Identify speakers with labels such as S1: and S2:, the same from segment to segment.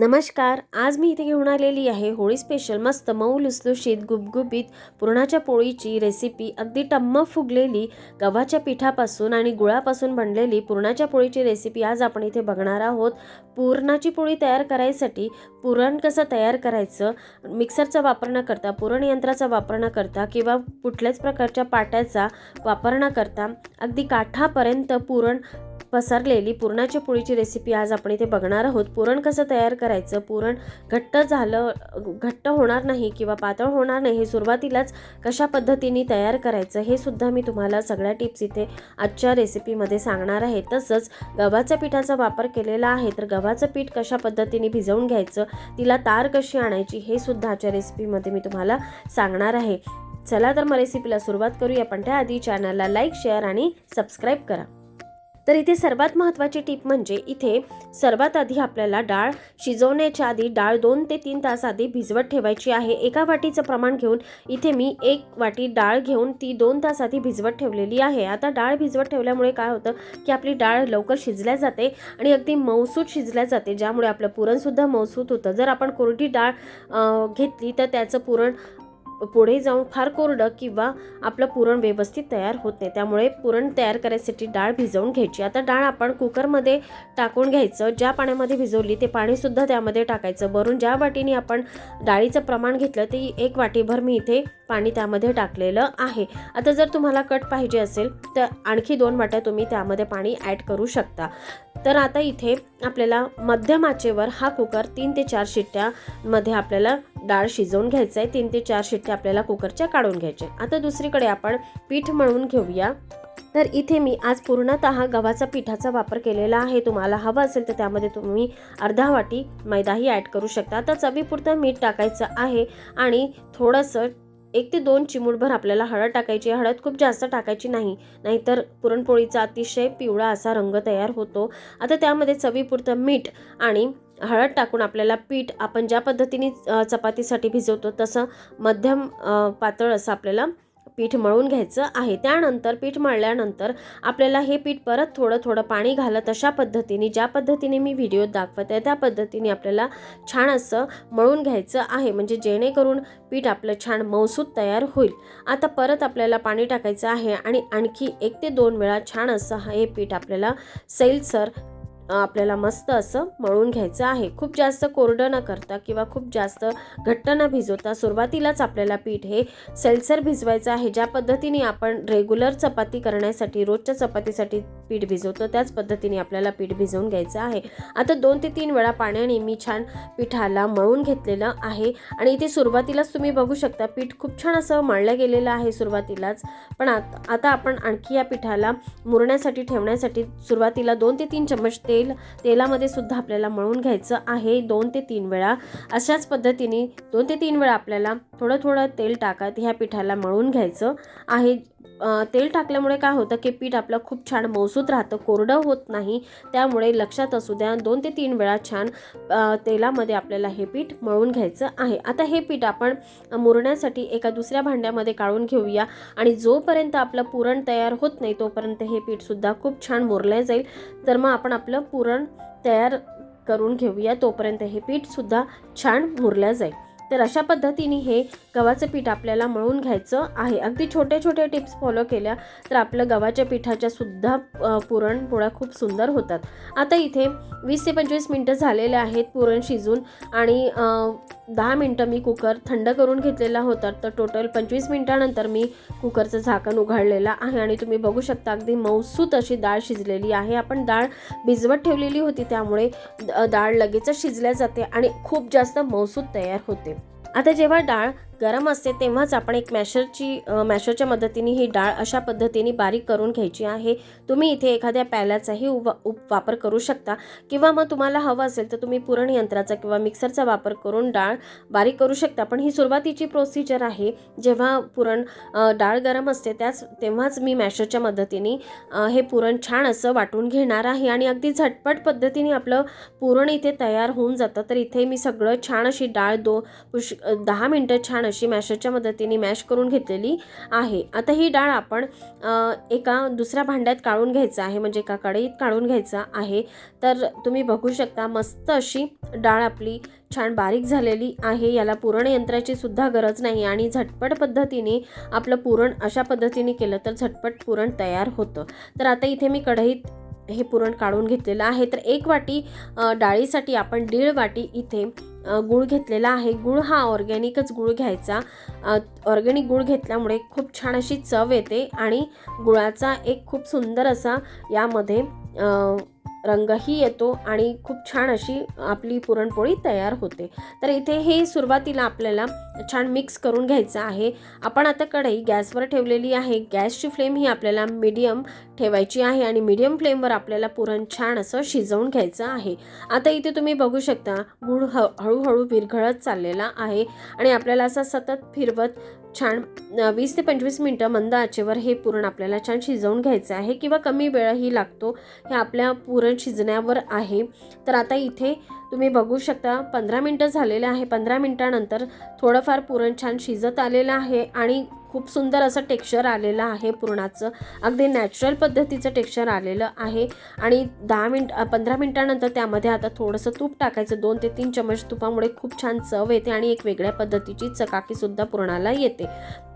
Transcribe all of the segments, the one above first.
S1: नमस्कार आज मी इथे घेऊन आलेली आहे होळी स्पेशल मस्त मऊ लुसलुशीत गुबगुबीत पुरणाच्या पोळीची रेसिपी अगदी टम्म फुगलेली गव्हाच्या पिठापासून आणि गुळापासून बनलेली पुरणाच्या पोळीची रेसिपी आज आपण इथे बघणार आहोत. पुरणाची पोळी तयार करायसाठी पुरण कसं तयार करायचं मिक्सरचा वापर न करता पुरण यंत्राचा वापर न करता किंवा कुठल्याच प्रकारच्या पाट्याचा वापर न करता अगदी काठापर्यंत पुरण पसरलेली पुरणाच्या पोळीची रेसिपी आज आपण इथे बघणार आहोत. पुरण कसं तयार करायचं? पुरण घट्ट झालं घट्ट होणार नाही किंवा पातळ होणार नाही हे सुरुवातीलाच कशा पद्धतीने तयार करायचं हे सुद्धा मी तुम्हाला सगळ्या टिप्स इथे आजच्या रेसिपीमध्ये सांगणार आहे. तसंच गव्हाच्या पिठाचा वापर केलेला आहे तर गव्हाचं पीठ कशा पद्धतीने भिजवून घ्यायचं तिला तार कशी आणायची हे सुद्धा आजच्या रेसिपीमध्ये मी तुम्हाला सांगणार आहे. चला तर मग रेसिपीला सुरुवात करूया. पण त्याआधी चॅनलला लाईक शेअर आणि सबस्क्राईब करा. तर इथे सर्वात महत्त्वाची टीप म्हणजे इथे सर्वात आधी आपल्याला डाळ शिजवण्याच्या आधी डाळ दोन ते तीन तास आधी भिजवत ठेवायची आहे. एका वाटीचं प्रमाण घेऊन इथे मी एक वाटी डाळ घेऊन ती दोन तास आधी भिजवत ठेवलेली आहे. आता डाळ भिजवत ठेवल्यामुळे काय होतं की आपली डाळ लवकर शिजल्या जाते आणि अगदी मऊसूत शिजल्या जाते ज्यामुळे आपलं पुरणसुद्धा मऊसूत होतं. जर आपण कोरडी डाळ घेतली तर त्याचं पुरण पुढे जाऊन फार कोरडं किंवा आपलं पुरण व्यवस्थित तयार होत नाही. त्यामुळे पुरण तयार करायसाठी डाळ भिजवून घ्यायची. आता डाळ आपण कुकरमध्ये टाकून घ्यायचं. ज्या पाण्यामध्ये भिजवली ते पाणीसुद्धा त्यामध्ये टाकायचं. वरून ज्या वाटीने आपण डाळीचं प्रमाण घेतलं ते एक वाटीभर मी इथे पाणी त्यामध्ये टाकलेलं आहे. आता जर तुम्हाला कट पाहिजे असेल तर आणखी दोन वाट्या तुम्ही त्यामध्ये पाणी ॲड करू शकता. तर आता इथे आपल्याला मध्यम आचेवर हा कुकर तीन ते चार शिट्ट्यामध्ये आपल्याला डाळ शिजवून घ्यायचं आहे तीन ते चार शिट्ट्या आपल्याला कुकरच्या काढून घ्यायचे. आता दुसरीकडे आपण पीठ मळून घेऊया. तर इथे मी आज पूर्णतः गव्हाचा पिठाचा वापर केलेला आहे. तुम्हाला हवं असेल तर त्यामध्ये तुम्ही अर्धा वाटी मैदाही ॲड करू शकता. आता चवीपुरतं मीठ टाकायचं आहे आणि थोडंसं एक ते दोन चिमूटभर आपल्याला हळद टाकायची हळद खूप जास्त टाकायची नाही. नाहीतर पुरणपोळीचा अतिशय पिवळा असा रंग तयार होतो. आता त्यामध्ये चवीपुरतं मीठ आणि हळद टाकून आपल्याला पीठ आपण ज्या पद्धतीने चपातीसाठी भिजवतो तसं मध्यम पातळ असं आपल्याला पीठ मळून घ्यायचं आहे. त्यानंतर पीठ मळल्यानंतर आपल्याला हे पीठ परत थोडं थोडं पाणी घालत अशा पद्धतीने ज्या पद्धतीने मी व्हिडिओ दाखवत आहे त्या पद्धतीने आपल्याला छान असं मळून घ्यायचं आहे. म्हणजे जेणेकरून पीठ आपलं छान मौसूद तयार होईल. आता परत आपल्याला पाणी टाकायचं आहे आणि आणखी एक ते दोन वेळा छान असं हे पीठ आपल्याला सैलसर आपल्याला मस्त असं मळून घ्यायचं आहे. खूप जास्त कोरडं न करता किंवा खूप जास्त घट्ट न भिजवता सुरुवातीलाच आपल्याला पीठ हे सैलसर भिजवायचं आहे. ज्या पद्धतीने आपण रेग्युलर चपाती करण्यासाठी रोजच्या चपातीसाठी पीठ भिजवतो त्याच पद्धतीने आपल्याला पीठ भिजवून घ्यायचं आहे. आता दोन ते तीन वेळा पाण्याने मी छान पिठाला मळून घेतलेलं आहे. आणि इथे सुरुवातीलाच तुम्ही बघू शकता पीठ खूप छान असं मळलं गेलेलं आहे सुरुवातीलाच. पण आत आता आपण आणखी या पिठाला मुरण्यासाठी ठेवण्यासाठी सुरुवातीला दोन ते तीन चम्मच तेल तेलामध्ये सुद्धा आपल्याला मळून घ्यायचं आहे दोन ते तीन वेळा. अशाच पद्धतीने दोन ते तीन वेळा आपल्याला थोडं थोडं तेल टाकत ह्या पिठाला मळून घ्यायचं आहे. तेल टाकल्यामुळे काय होतं की पीठ आपलं खूप छान मौसूद राहतं कोरडं होत नाही. त्यामुळे लक्षात असू द्या दोन ते तीन वेळा छान तेलामध्ये आपल्याला हे पीठ मळून घ्यायचं आहे. आता हे पीठ आपण मुरण्यासाठी एका दुसऱ्या भांड्यामध्ये काढून घेऊया आणि जोपर्यंत आपलं पुरण तयार होत नाही तोपर्यंत हे पीठसुद्धा खूप छान मुरलं जाईल. तर मग आपण आपलं पुरण तयार करून घेऊया तोपर्यंत हे पीठसुद्धा छान मुरलं जाईल. तर अशा पद्धतीने हे गव्हाचं पीठ आपल्याला मळून घ्यायचं आहे. अगदी छोटे छोटे टिप्स फॉलो केल्या तर आपलं गव्हाच्या पिठाच्या सुद्धा पुरणपोळ्या खूप सुंदर होतात. आता इथे वीस ते पंचवीस मिनटं झालेले आहेत पुरण शिजून आणि दहा मिनटं मी कुकर थंड करून घेतलेला होता. तर टोटल पंचवीस मिनटानंतर मी कुकरचं झाकण उघडलेलं आहे आणि तुम्ही बघू शकता अगदी मौसूत अशी डाळ शिजलेली आहे. आपण डाळ भिजवत ठेवलेली होती त्यामुळे डाळ लगेचच शिजल्या जाते आणि खूप जास्त मौसूत तयार होते. आता जेव्हा डाळ गरम असते तेव्हाच आपण एक मॅशरची मॅशरच्या मदतीने ही डाळ अशा पद्धतीने बारीक करून घ्यायची आहे. तुम्ही इथे एखाद्या प्याल्याचाही उप वापर करू शकता. किंवा मग तुम्हाला हवं असेल तर तुम्ही पुरण यंत्राचा किंवा मिक्सरचा वापर करून डाळ बारीक करू शकता. पण ही सुरुवातीची प्रोसिजर आहे. जेव्हा पुरण डाळ गरम असते त्याच तेव्हाच मी मॅशरच्या मदतीने हे पुरण छान असं वाटून घेणार आहे. आणि अगदी झटपट पद्धतीने आपलं पुरण इथे तयार होऊन जातं. तर इथे मी सगळं छान अशी डाळ दो पुश दहा मिनटं छान अशी मॅशरच्या मदतीने मॅश करून घेतलेली आहे. आता ही डाळ आपण एका दुसऱ्या भांड्यात काढून घ्यायचं आहे म्हणजे एका कढईत काढून घ्यायचा आहे. तर तुम्ही बघू शकता मस्त अशी डाळ आपली छान बारीक झालेली आहे. याला पुरण यंत्राची सुद्धा गरज नाही आणि झटपट पद्धतीने आपलं पुरण अशा पद्धतीने केलं तर झटपट पुरण तयार होतं. तर आता इथे मी कढईत हे पुरण काढून घेतलेलं आहे. तर एक वाटी डाळीसाठी आपण दीड वाटी इथे गूळ घेतलेला आहे. गूळ हा ऑर्गॅनिकच गूळ घ्यायचा. ऑर्गॅनिक गूळ घेतल्यामुळे खूप छान अशी चव येते आणि गुळाचा एक खूप सुंदर असा यामध्ये रंगही येतो आणि खूप छान अशी आपली पुरणपोळी तयार होते. तर इथे हे सुरुवातीला आपल्याला छान मिक्स करून घ्यायचं आहे. आपण आता कढई गॅसवर ठेवलेली आहे. गॅसची फ्लेम ही आपल्याला मीडियम ठेवायची आहे आणि मीडियम फ्लेमवर आपल्याला पुरण छान असं शिजवून घ्यायचं आहे. आता इथे तुम्ही बघू शकता गूळ ह हळूहळू विरघळत चाललेला आहे आणि आपल्याला असा सतत फिरवत छान वीस ते पंचवीस मिनटं मंद आचेवर हे पुरण आपल्याला छान शिजवून घ्यायचं आहे किंवा कमी वेळही लागतो हे आपल्या पुरण शिजण्यावर आहे. तर आता इथे तुम्ही बघू शकता पंधरा मिनटं झालेले आहे. पंधरा मिनटानंतर थोडंफार पुरण छान शिजत आलेलं आहे आणि खूप सुंदर असं टेक्स्चर आलेलं आहे पुरणाचं. अगदी नॅचरल पद्धतीचं टेक्स्चर आलेलं आहे. आणि दहा मिनट पंधरा मिनटानंतर त्यामध्ये आता थोडंसं तूप टाकायचं. दोन ते तीन चमच तुपामुळे खूप छान चव येते आणि एक वेगळ्या पद्धतीची चकाकीसुद्धा पुरणाला येते.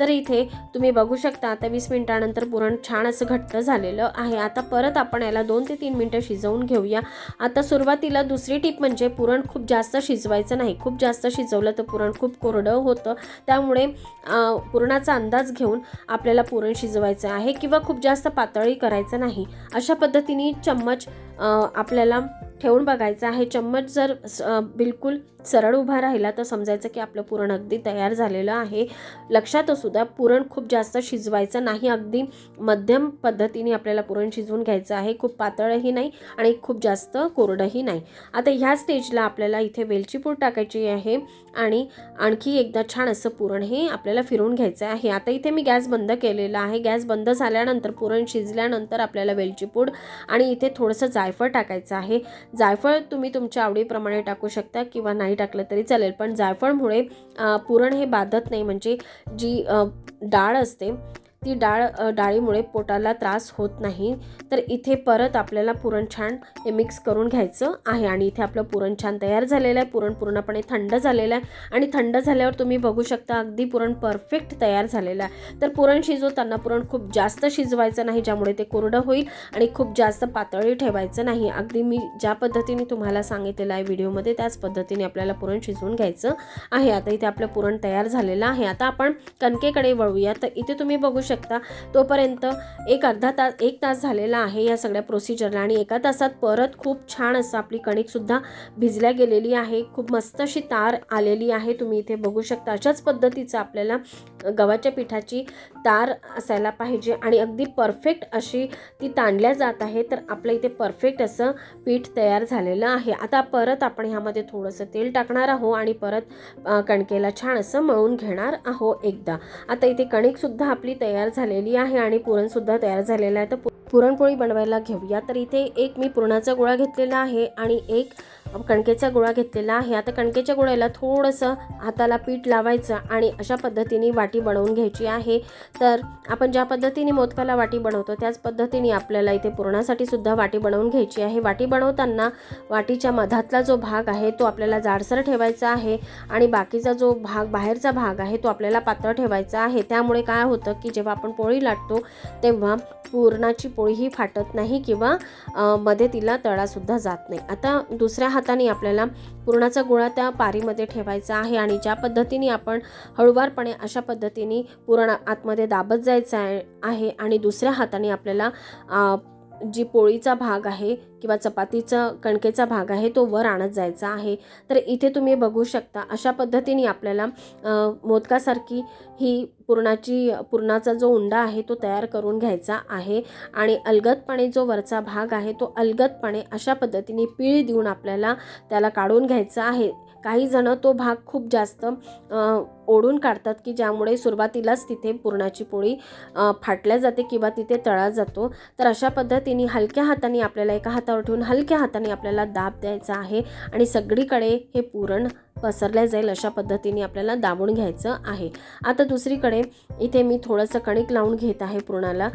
S1: तर इथे तुम्ही बघू शकता आता वीस मिनटानंतर पुरण छान असं घट्ट झालेलं आहे. आता परत आपण याला दोन ते तीन मिनटं शिजवून घेऊया. आता सुरुवातीला दुसरी टीप म्हणजे पुरण खूप जास्त शिजवायचं नाही. खूप जास्त शिजवलं तर पुरण खूप कोरडं होतं. त्यामुळे पुरणाचा अंदाज घेऊन आपल्याला पुरण शिजवायचं आहे किंवा खूप जास्त पातळी करायचं नाही. अशा पद्धतीने चम्मच आपल्याला ठेवून बघायचं आहे. चम्मच जर स- बिलकुल सरळ उभा राहिला तर समजायचं की आपलं पुरण अगदी तयार झालेलं आहे. लक्षात असू द्या पुरण खूप जास्त शिजवायचं नाही. अगदी मध्यम पद्धतीने आपल्याला पुरण शिजवून घ्यायचं आहे. खूप पातळही नाही आणि खूप जास्त कोरडंही नाही. आता ह्या स्टेजला आपल्याला इथे वेलची पूड टाकायची आहे आणि आणखी एकदा छान असं पुरण हे आपल्याला फिरवून घ्यायचं आहे. आता इथे मी गॅस बंद केलेला आहे. गॅस बंद झाल्यानंतर पुरण शिजल्यानंतर आपल्याला वेलची पूड आणि इथे थोडंसं जायफळ टाकायचं आहे. जायफळ तुम्ही तुमच्या आवडीप्रमाणे टाकू शकता किंवा नाही नाही टाकलं तरी चालेल. पण जायफळमुळे पुरण हे बाधत नाही. म्हणजे जी डाळ असते ती डाळ डाळीमुळे पोटाला त्रास होत नाही. तर इथे परत आपल्याला पुरण छान हे मिक्स करून घ्यायचं आहे आणि इथे आपलं पुरण छान तयार झालेलं आहे. पुरण पूर्णपणे थंड झालेलं आहे आणि थंड झाल्यावर तुम्ही बघू शकता अगदी पुरण परफेक्ट तयार झालेलं आहे. तर पुरण शिजवताना पुरण खूप जास्त शिजवायचं नाही ज्यामुळे ते कोरडं होईल आणि खूप जास्त पातळी ठेवायचं नाही. अगदी मी ज्या पद्धतीने तुम्हाला सांगितलेलं आहे व्हिडिओमध्ये त्याच पद्धतीने आपल्याला पुरण शिजवून घ्यायचं आहे. आता इथे आपलं पुरण तयार झालेलं आहे. आता आपण कणकेकडे वळूया. तर इथे तुम्ही बघू शकता तोपर्यंत एक अर्धा तास एक तास झालेला आहे या सगळ्या प्रोसिजरला आणि एका तासात परत खूप छान असं आपली कणिकसुद्धा भिजल्या गेलेली आहे. खूप मस्त अशी तार आलेली आहे. तुम्ही इथे बघू शकता अशाच पद्धतीचं आपल्याला गव्हाच्या पिठाची तार असायला पाहिजे आणि अगदी परफेक्ट अशी ती ताणल्या जात आहे. तर आपलं इथे परफेक्ट असं पीठ तयार झालेलं आहे. आता परत आपण ह्यामध्ये थोडंसं तेल टाकणार आहोत आणि परत कणकेला छान असं मळून घेणार आहोत एकदा. आता इथे कणिकसुद्धा आपली तयार झालेली आहे आणि पुरणसुद्धा तयार झालेलं आहे. तर पु- पुरणपोळी बनवायला घेऊया तर इथे एक मी पुरणाचा गोळा घेतलेला आहे आणि एक कणकेचा गोळा घेतलेला आहे. आता कणकेच्या गोळ्याला थोडंसं हाताला पीठ लावायचं आणि अशा पद्धतीने वाटी बनवून घ्यायची आहे. तर आपण ज्या पद्धतीने मोदकाला वाटी बनवतो त्याच पद्धतीने आपल्याला इथे पुरणासाठी सुद्धा वाटी बनवून घ्यायची आहे. वाटी बनवताना वाटीच्या मधातला जो भाग आहे तो आपल्याला जाडसर ठेवायचा आहे आणि बाकीचा जो भाग बाहेरचा भाग आहे तो आपल्याला पातळ ठेवायचा आहे. त्यामुळे काय होतं की जेव्हा आपण पोळी लाटतो तेव्हा पुरणाची पोळी पोळीही फाटत नाही किंवा मध्ये तिला तळासुद्धा जात नाही. आता दुसऱ्या हाताने आपल्याला पुरणाचा गोळा त्या पारीमध्ये ठेवायचा आहे आणि ज्या पद्धतीने आपण हळुवारपणे अशा पद्धतीने पुरण आतमध्ये दाबत जायचं आहे आणि दुसऱ्या हाताने आपल्याला जी पोळीचा भाग आहे किंवा चपातीचा कणकेचा भाग आहे तो वर आणत जायचा आहे. तर इथे तुम्ही बघू शकता अशा पद्धतीने आपल्याला मोदकासारखी ही पुरणाची पुरणाचा जो उंडा आहे तो तयार करून घ्यायचा आहे. आणि अलगदपणे जो वरचा भाग आहे तो अलगदपणे अशा पद्धतीने पीळ देऊन आपल्याला त्याला काढून घ्यायचा आहे. काही जण तो भाग खूप जास्त ओढून काढतात की ज्यामुळे सुरुवातीलाच तिथे पुरणाची पोळी फाटल्या जाते किंवा तिथे तळा जातो. तर अशा पद्धतीने हलक्या हाताने आपल्याला एका हातावर ठेवून हलक्या हाताने आपल्याला दाब द्यायचा आहे आणि सगळीकडे हे पुरण पसरल्या जाईल अशा पद्धतीने आपल्याला दाबून घ्यायचं आहे. आता दुसरीकडे इथे मी थोडंसं कणिक लावून घेत आहे पुरणाला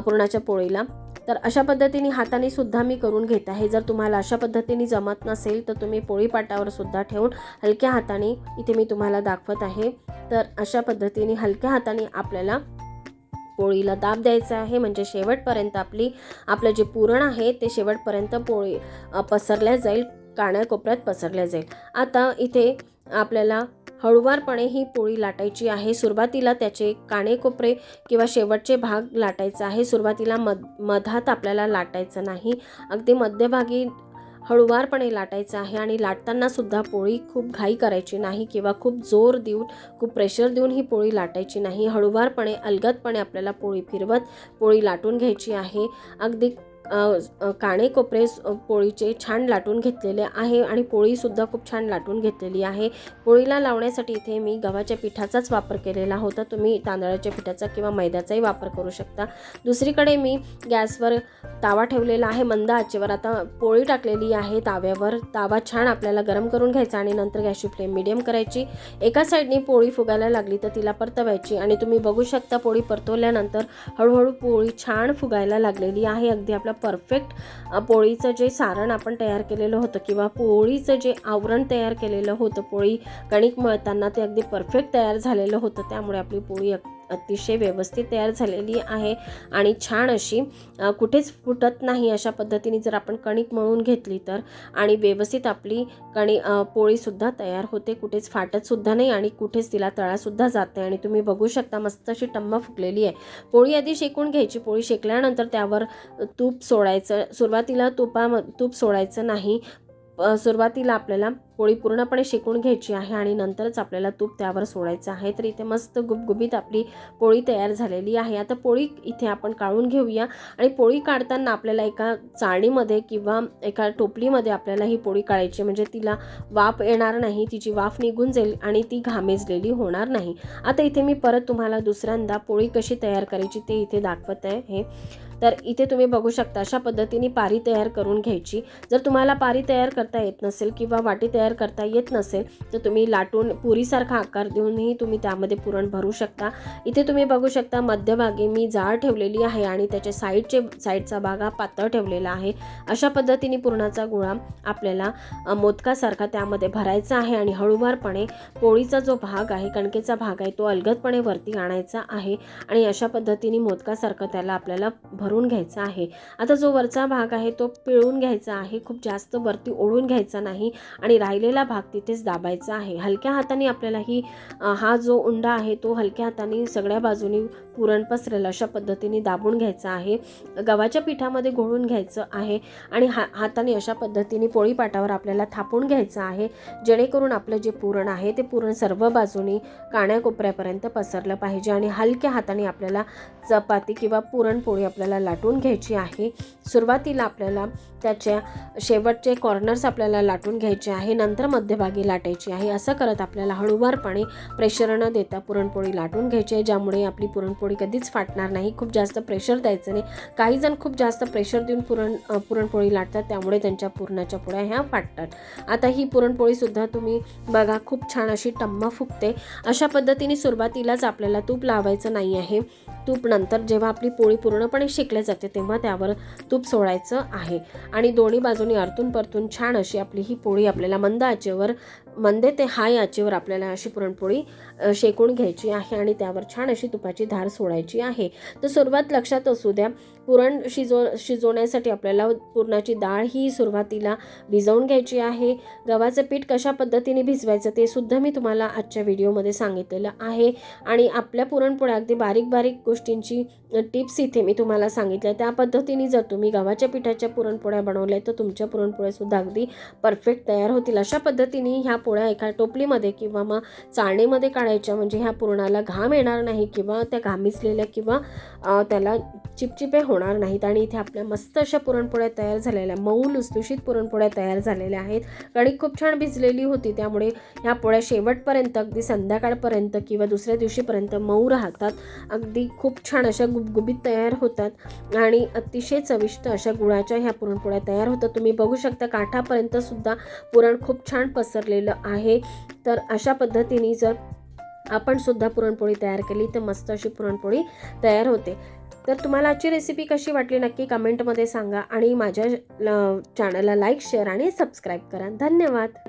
S1: पुरणाच्या पोळीला. तर अशा पद्धतीने हाताने सुद्धा मी करून घेत आहे. जर तुम्हाला अशा पद्धतीने जमत नसेल तर तुम्ही पोळी पाटावर सुद्धा ठेवून हलक्या हाताने इथे मी तुम्हाला दाखवत आहे. तर अशा पद्धतीने हलक्या हाताने आपल्याला पोळीला दाब द्यायचा आहे. म्हणजे शेवटपर्यंत आपली आपलं जे पुरण आहे ते शेवटपर्यंत पोळी पसरल्या जाईल. कानाकोपऱ्यात पसरल्या जाईल. आता इथे आपल्याला हळुवारपणे ही पोळी लाटायची आहे. सुरुवातीला त्याचे काणेकोपरे किंवा शेवटचे भाग लाटायचा आहे. सुरुवातीला मध मधात आपल्याला लाटायचं नाही. अगदी मध्यभागी हळुवारपणे लाटायचं आहे आणि लाटताना सुद्धा पोळी खूप घाई करायची नाही किंवा खूप जोर देऊन खूप प्रेशर देऊन ही पोळी लाटायची नाही. हळुवारपणे अलगदपणे आपल्याला पोळी फिरवत पोळी लाटून घ्यायची आहे. अगदी काणे कोपरे पोळीचे छान लाटून घेतलेले आहे आणि पोळीसुद्धा खूप छान लाटून घेतलेली आहे. पोळीला लावण्यासाठी इथे मी गव्हाच्या पिठाचाच वापर केलेला होता. तुम्ही तांदळाच्या पिठाचा किंवा मैद्याचाही वापर करू शकता. दुसरीकडे मी गॅसवर तावा ठेवलेला आहे. मंद आचेवर आता पोळी टाकलेली आहे ताव्यावर. तावा छान आपल्याला गरम करून घ्यायचा आणि नंतर गॅसची फ्लेम मिडियम करायची. एका साईडने पोळी फुगायला लागली तर तिला परतवायची आणि तुम्ही बघू शकता पोळी परतवल्यानंतर हळूहळू पोळी छान फुगायला लागलेली आहे. अगदी आपलं परफेक्ट पोळीचं जे सारण आपण तयार केलेलं होतं किंवा पोळीचं जे आवरण तयार केलेलं होतं पोळी कणिक मळताना ते अगदी परफेक्ट तयार झालेलं होतं त्यामुळे आपली पोळी अग- अतिशय व्यवस्थित तयार झालेली आहे आणि छान अशी कुठेच फुटत नाही अशा पद्धतीने जर आपण कणिक मळून घेतली तर. आणि व्यवस्थित आपली कणी पोळीसुद्धा तयार होते कुठेच फाटतसुद्धा नाही आणि कुठेच तिला तळासुद्धा जात नाही. आणि तुम्ही बघू शकता मस्त अशी टम्म फुगलेली आहे. पोळी आधी शेकून घ्यायची. पोळी शेकल्यानंतर त्यावर तूप सोडायचं. सुरुवातीला तुपा तूप सोडायचं नाही. सुरुवातीला आपल्याला पोळी पूर्णपणे शेकून घ्यायची आहे आणि नंतरच आपल्याला तूप त्यावर सोडायचं आहे. तर इथे मस्त गुबगुबीत आपली पोळी तयार झालेली आहे. आता पोळी इथे आपण काढून घेऊया. आणि पोळी काढताना आपल्याला एका चाळणीमध्ये किंवा एका टोपलीमध्ये आपल्याला ही पोळी काढायची म्हणजे तिला वाफ येणार नाही तिची वाफ निघून जाईल आणि ती घामेजलेली होणार नाही. आता इथे मी परत तुम्हाला दुसऱ्यांदा पोळी कशी तयार करायची ते इथे दाखवत आहे हे. तर इथे तुम्ही बघू शकता अशा पद्धतीने पारी तयार करून घ्यायची. जर तुम्हाला पारी तयार करता येत नसेल किंवा वाटी तयार करता येत नसेल तर तुम्ही लाटून पुरीसारखा आकार देऊनही तुम्ही त्यामध्ये पुरण भरू शकता. इथे तुम्ही बघू शकता मध्यभागी मी जाळ ठेवलेली आहे आणि त्याच्या साईडचे साईडचा भाग हा पातळ ठेवलेला आहे. अशा पद्धतीने पुरणाचा गुळा आपल्याला मोदकासारखा त्यामध्ये भरायचा आहे आणि हळूवारपणे पोळीचा जो भाग आहे कणकेचा भाग आहे तो अलगदपणे वरती आणायचा आहे आणि अशा पद्धतीने मोदकासारखं त्याला आपल्याला भरून घ्यायचा आहे. आता जो वरचा भाग आहे तो पिळून घ्यायचा आहे. खूप जास्त वरती ओढून घ्यायचा नाही आणि राहिलेला भाग तिथेच दाबायचा आहे. हलक्या हाताने आपल्याला ही हा जो उंडा आहे तो हलक्या हाताने सगळ्या बाजूनी पुरण पसरेल अशा पद्धतीने दाबून घ्यायचा आहे. गव्हाच्या पिठामध्ये घोळून घ्यायचं आहे आणि हा हाताने अशा पद्धतीने पोळीपाटावर आपल्याला थापून घ्यायचं आहे. जेणेकरून आपलं जे पुरण आहे ते पुरण सर्व बाजूनी काण्याकोपऱ्यापर्यंत पसरलं पाहिजे आणि हलक्या हाताने आपल्याला चपाती किंवा पुरणपोळी आपल्याला लाटून घ्यायची आहे. सुरुवातीला आपल्याला त्याच्या शेवटचे कॉर्नर्स आपल्याला लाटून घ्यायचे आहे. नंतर मध्यभागी लाटायची आहे. असं करत आपल्याला हळूवारपणे प्रेशर न देता पुरणपोळी लाटून घ्यायची आहे. ज्यामुळे आपली पुरणपोळी कधीच फाटणार नाही. खूप जास्त प्रेशर द्यायचं नाही. काही जण खूप जास्त प्रेशर देऊन पुरण पुरणपोळी लाटतात. त्यामुळे त्यांच्या पुरणाच्या पोळ्या ह्या फाटतात. आता ही पुरणपोळीसुद्धा तुम्ही बघा खूप छान अशी टम्म फुगते. अशा पद्धतीने सुरुवातीलाच आपल्याला तूप लावायचं नाही आहे. तूप नंतर जेव्हा आपली पोळी पूर्णपणे शेकल्या जाते तेव्हा त्यावर तूप सोडायचं आहे. आणि दोन्ही बाजूनी आरतून परतून छान अशी आपली ही पोळी आपल्याला मंद आचेवर मंदे ते हाय आचेवर आपल्याला अशी पुरणपोळी शेकून घ्यायची आहे आणि त्यावर छान अशी तुपाची धार सोडायची आहे. तर सुरुवात लक्षात असू द्या पुरण शिजव शिजवण्यासाठी आपल्याला पुरणाची डाळ ही सुरुवातीला भिजवून घ्यायची आहे. गव्हाचं पीठ कशा पद्धतीने भिजवायचं ते सुद्धा मी तुम्हाला आजच्या व्हिडिओमध्ये सांगितलेलं आहे. आणि आपल्या पुरणपोळ्या अगदी बारीक बारीक गोष्टींची टिप्स इथे मी तुम्हाला सांगितल्या. त्या पद्धतीने जर तुम्ही गव्हाच्या पिठाच्या पुरणपोळ्या बनवल्या तर तुमच्या पुरणपोळ्यासुद्धा अगदी परफेक्ट तयार होतील. अशा पद्धतीने ह्या पोळ्या एका टोपलीमध्ये किंवा मग चाळणीमध्ये काढायच्या. म्हणजे ह्या पुरणाला घाम येणार नाही किंवा त्या घामिसलेल्या किंवा त्याला चिपचिपे होणार नाहीत. आणि इथे आपल्या मस्त अशा पुरणपोळ्या तयार झालेल्या मऊ लुसलुशीत पुरणपोळ्या तयार झालेल्या आहेत. कणिक खूप छान भिजलेली होती. त्यामुळे ह्या पोळ्या शेवटपर्यंत अगदी संध्याकाळपर्यंत किंवा दुसऱ्या दिवशीपर्यंत मऊ राहतात. अगदी खूप छान अशा गुबगुबीत तयार होतात आणि अतिशय चविष्ट अशा गुळाच्या ह्या पुरणपोळ्या तयार होतात. तुम्ही बघू शकता काठापर्यंत सुद्धा पुरण खूप छान पसरलेलं आहे. तर अशा पद्धतीने जर आपण सुद्धा पुरणपोळी तयार केली तर मस्त अशी पुरणपोळी तयार होते. तर तुम्हाला आजची रेसिपी कशी वाटली नक्की कमेंटमध्ये सांगा आणि माझ्या चॅनलला लाईक शेअर आणि सबस्क्राईब करा. धन्यवाद.